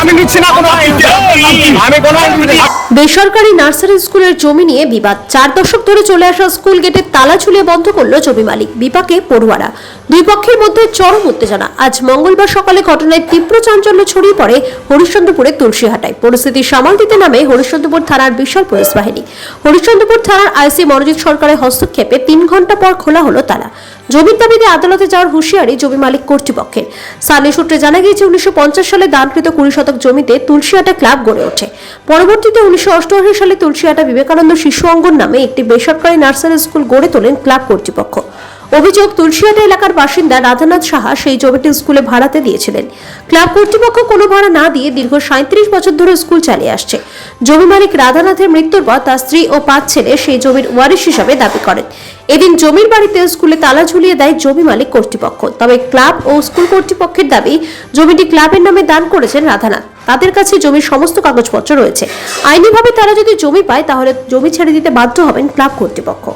আমি নিচ্ছি না কোনো কোনো বেসরকারি নার্সারি স্কুলের জমি নিয়ে বিবাদ। চার দশক ধরে চলে আসা স্কুল গেটে তালা ঝুলিয়ে বন্ধ করল জমি মালিক, বিপাকে পড়ুয়ারা। দুই পক্ষের মধ্যে চরম উত্তেজনা। আজ মঙ্গলবার সকালে ঘটনায় তীব্র চাঞ্চল্য ছড়িয়ে পড়ে হরিশ্চন্দ্রপুরের তুলসীহাটায়। পরিস্থিতি সামাল দিতে নামে হরিশ্চন্দ্রপুর থানার বিশাল পুলিশ বাহিনী। হরিশ্চন্দ্রপুর থানার আইসি মনোজিৎ সরকারের হস্তক্ষেপে তিন ঘণ্টা পর খোলা হলো তালা। জমির দাবিতে আদালতে যাওয়ার হুঁশিয়ারি জমি মালিক কর্তৃপক্ষের। স্থানীয় সূত্রে জানা গিয়েছে, উনিশশো পঞ্চাশ সালে দানকৃত কুড়ি শতক জমিতে তুলসীহাটা ক্লাব গড়ে ওঠে। পরবর্তীতে উনিশশো সালে তুলসীহাটা বিবেকানন্দ শিশু অঙ্গন নামে একটি বেসরকারি নার্সারি স্কুল গড়ে তোলেন ক্লাব কর্তৃপক্ষ। অভিযোগ তুলসীহাটা এলাকার বাসিন্দা রাধানাথ সাহা সেই জমিটি স্কুলে ভাড়াতে দিয়েছিলেন। ক্লাব কর্তৃপক্ষ কোনো ভাড়া না দিয়ে দীর্ঘ সাঁত্রিশ বছর ধরে স্কুল চালিয়ে আসছে। জমি মালিক রাধানাথের মৃত্যুর পর তার স্ত্রী ও পাঁচ ছেলে সেই জমির ওয়ারিশ হিসাবে দাবি করেন। এদিন জমির বাড়িতে স্কুলে তালা ঝুলিয়ে দেয় জমি মালিক কর্তৃপক্ষ। তবে ক্লাব ও স্কুল কর্তৃপক্ষের দাবি, জমিটি ক্লাবের নামে দান করেছেন রাধানাথ। তাদের কাছে জমির সমস্ত কাগজপত্র রয়েছে। আইনিভাবে তারা যদি জমি পায়, তাহলে জমি ছেড়ে দিতে বাধ্য হবেন ক্লাব কর্তৃপক্ষ।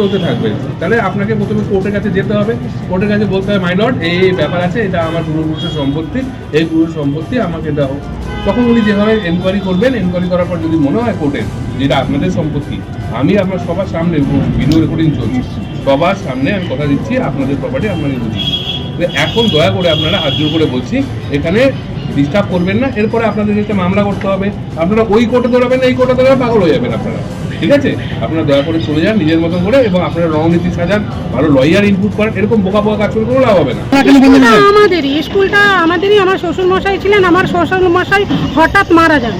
চলতে থাকবে। তাহলে আপনাকে প্রথমে কোর্টের কাছে যেতে হবে। কোর্টের কাছে বলতে হবে মাইলট এই ব্যাপার আছে, এটা আমার পূর্বপুরুষের সম্পত্তি। এই পুরুষ সম্পত্তি আমাকে দাও। তখন উনি যেভাবে এনকোয়ারি করবেন এনকোয়ারি করার পর যদি মনে হয় কোর্টের যেটা আপনাদের সম্পত্তি, আমি আপনার সবার সামনে ভিডিও রেকর্ডিং চলছে, সবার সামনে আমি কথা দিচ্ছি, আপনাদের প্রপার্টি আপনাকে বুঝি এখন দয়া করে আপনারা হাত করে বলছি, এখানে ডিস্টার্ব করবেন না এরপরে আপনাদের যেতে মামলা করতে হবে। আপনারা ওই কোর্টে দৌড়াবেন এই কোর্টে দৌড়াবেন পাগল হয়ে যাবেন আপনারা। ঠিক আছে? আপনারা দয়া করে চলে যান নিজের মতন করে এবং আপনারা রণনীতি সাজান ভালো লয়ার ইনপুট করেন এরকম বোকা বোকা কাজ করে কোনো লাভ হবে না। আমাদেরই স্কুলটা আমাদেরই আমার শ্বশুর মশাই ছিলেন আমার শ্বশুর মশাই হঠাৎ মারা যান।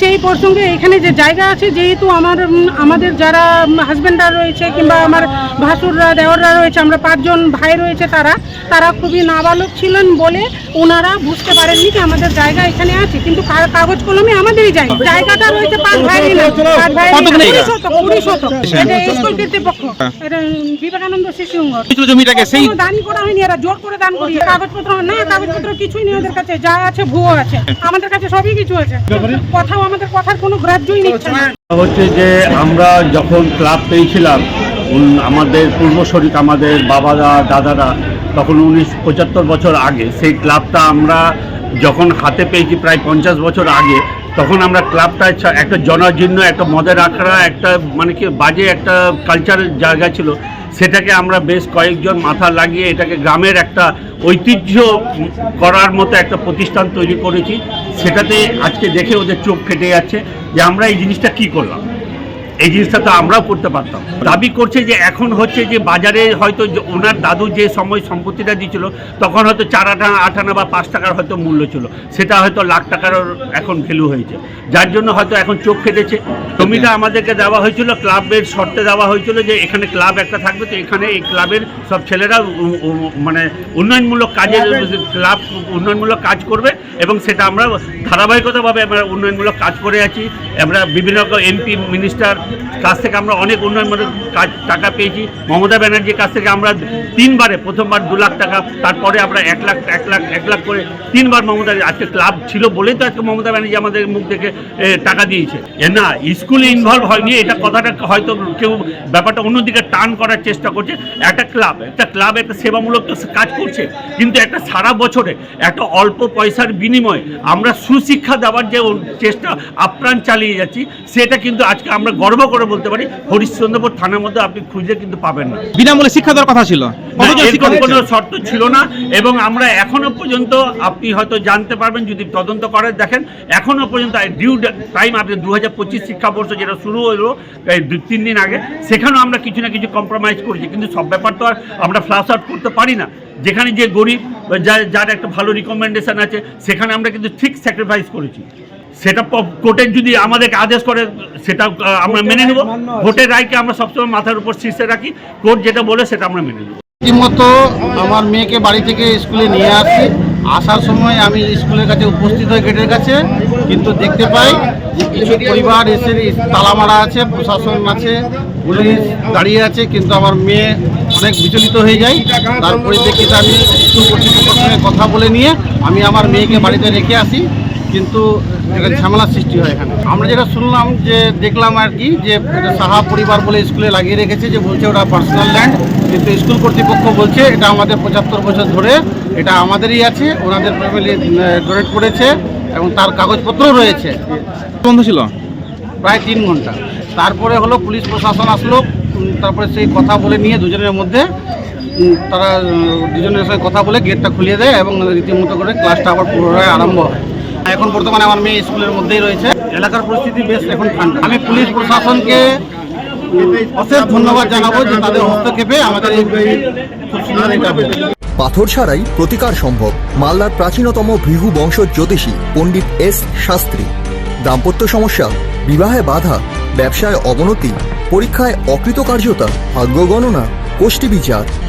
সেই প্রসঙ্গে এখানে যে জায়গা আছে যেহেতু আমার আমাদের যারা হাজব্যান্ডরা রয়েছে কিংবা আমার ভাসুররা দেওররা রয়েছে আমরা পাঁচজন ভাই রয়েছে তারা তারা খুবই নাবালক ছিলেন বলে ওনারা বুঝতে পারেননি যে আমাদের জায়গা এখানে আছে। কিন্তু কাগজ কলমে আমাদেরই জায়গা। জায়গাটা রয়েছে পাঁচ নাম পাঁচ নাম। কুড়ি শতক এটা স্কুল কর্তৃপক্ষ এটা বিবেকানন্দ শিশু জমিটাকে সেই করা হয়নি এরা জোর করে দান করিয়ে। কাগজপত্র না কাগজপত্র কিছুই নেই ওদের কাছে। যা আছে ভুয়ো আছে। আমাদের কাছে সবই কিছু আছে। কথাও আমাদের কথার কোনো গ্রাহ্যই নিচ্ছে না। হচ্ছে যে আমরা যখন ক্লাব পেয়েছিলাম আমাদের পূর্বশরীর আমাদের বাবারা দাদারা তখন উনিশ পঁচাত্তর বছর আগে সেই ক্লাবটা আমরা যখন হাতে পেয়েছি প্রায় পঞ্চাশ বছর আগে তখন আমরা ক্লাবটা একটা জনাজীর্ণ একটা মদের আখড়া একটা মানে কি বাজে একটা কালচারের জায়গা ছিল। সেটাকে আমরা বেশ কয়েকজন মাথা লাগিয়ে এটাকে গ্রামের একটা ঐতিহ্য করার মতো একটা প্রতিষ্ঠান তৈরি করেছি। সেটাতে আজকে দেখে ওদের চোখ কেটে যাচ্ছে যে আমরা এই জিনিসটা কি করলাম। এই জিনিসটা তো আমরাও করতে পারতাম। দাবি করছে যে এখন হচ্ছে যে বাজারে হয়তো ওনার দাদু যে সময় সম্পত্তিটা দিয়েছিল, তখন হয়তো চার আনা, আট আনা বা পাঁচ টাকার হয়তো মূল্য ছিল। সেটা হয়তো লাখ টাকার এখন ভ্যালু হয়েছে। যার জন্য হয়তো এখন চোখ ফেটেছে জমিটা আমাদেরকে দেওয়া হয়েছিল, ক্লাবের শর্তে দেওয়া হয়েছিল যে এখানে ক্লাব একটা থাকবে, তো এখানে এই ক্লাবের সব ছেলেরা মানে উন্নয়নমূলক কাজের ক্লাব উন্নয়নমূলক কাজ করবে এবং সেটা আমরা ধারাবাহিকতাভাবে আমরা উন্নয়নমূলক কাজ করে আছি। আমরা বিভিন্ন এমপি মিনিস্টার কাছ থেকে আমরা অনেক উন্নয়নমূলক কাজ টাকা পেয়েছি। মমতা ব্যানার্জির কাছ থেকে আমরা তিনবারে, প্রথমবার দু লাখ টাকা, তারপরে আমরা এক লাখ এক লাখ এক লাখ করে তিনবার মমতা, আজকে ক্লাব ছিল বলেই তো আজকে মমতা ব্যানার্জি আমাদের মুখ থেকে টাকা দিয়েছে। না, স্কুলে ইনভলভ হয়নি, এটা কথাটা হয়তো কেউ ব্যাপারটা অন্যদিকে টান করার চেষ্টা করছে। একটা ক্লাব একটা ক্লাব একটা সেবামূলক কাজ করছে, কিন্তু একটা সারা বছরে একটা অল্প পয়সার বিনিময়ে আমরা সুশিক্ষা দেওয়ার যে চেষ্টা আপ্রাণ চালিয়ে যাচ্ছি, সেটা কিন্তু আজকে আমরা গর্ব করে বলতে পারি হরিশ্চন্দ্রপুর থানার মধ্যে আপনি খুঁজে কিন্তু পাবেন না। বিনামূল্যে শিক্ষা দেওয়ার কথা ছিল। কোনো শর্ত ছিল না এবং আমরা এখনও পর্যন্ত আপনি হয়তো জানতে পারবেন যদি তদন্ত করে দেখেন এখনও পর্যন্ত ডিউ টাইম আপনি দু হাজার পঁচিশ শিক্ষাবর্ষ যেটা শুরু হলো তিন দিন আগে সেখানেও আমরা কিছু না কিছু কম্প্রোমাইজ করেছি কিন্তু সব ব্যাপার তো আর আমরা ফ্লাশ আউট করতে পারি না। যেখানে যে গরিব যার একটা ভালো রিকমেন্ডেশন আছে সেখানে আমরা কিন্তু ঠিক স্যাক্রিফাইস করেছি। সেটা কোর্টের যদি আমাদেরকে আদেশ করে সেটা আমরা মেনে নেব। ভোটের রায়কে আমরা সবসময় মাথার উপর শীর্ষে রাখি। কোর্ট যেটা বলে সেটা আমরা মেনে নেব। রীতিমতো আমার মেয়েকে বাড়ি থেকে স্কুলে নিয়ে আসি। আসার সময় আমি স্কুলের কাছে উপস্থিত হই গেটের কাছে কিন্তু দেখতে পাই যে কিছু পরিবার এসে তালা মারা আছে প্রশাসন আছে পুলিশ দাঁড়িয়ে আছে কিন্তু আমার মেয়ে অনেক বিচলিত হয়ে যায়। তার পরিপ্রেক্ষিতে আমি স্কুল কর্তৃপক্ষের সঙ্গে কথা বলে নিয়ে আমি আমার মেয়েকে বাড়িতে রেখে আসি। কিন্তু এখানে ঝামেলার সৃষ্টি হয় এখানে। আমরা যেটা শুনলাম যে দেখলাম আর কি যে এটা সাহা পরিবার বলে স্কুলে লাগিয়ে রেখেছে যে বলছে ওটা পার্সোনাল ল্যান্ড কিন্তু স্কুল কর্তৃপক্ষ বলছে এটা আমাদের পঁচাত্তর বছর ধরে এটা আমাদেরই আছে ওনাদের ফ্যামিলি ডোনেট করেছে এবং তার কাগজপত্রও রয়েছে। বন্ধ ছিল? প্রায় তিন ঘণ্টা। তারপরে হলো পুলিশ প্রশাসন আসলো তারপরে সেই কথা বলে নিয়ে দুজনের মধ্যে তারা দুজনের সঙ্গে কথা বলে গেটটা খুলিয়ে দেয় এবং রীতিমতো করে ক্লাসটা আবার পুনরায় আরম্ভ হয়। এখন বর্তমানে আমার মেয়ে স্কুলের মধ্যেই রয়েছে। এলাকার পরিস্থিতি বেশ এখন ঠান্ডা। আমি পুলিশ প্রশাসনকে অশেষ ধন্যবাদ জানাব যে তাদের হস্তক্ষেপে আমাদের এই খুব সুন্দর এটা। পাথর ছাড়াই প্রতিকার সম্ভব মালদার প্রাচীনতম ভৃহু বংশ জ্যোতিষী পণ্ডিত এস শাস্ত্রী। দাম্পত্য সমস্যা, বিবাহে বাধা, ব্যবসায় অবনতি, পরীক্ষায় অকৃতকার্যতা, ভাগ্য গণনা গোষ্ঠী বিচার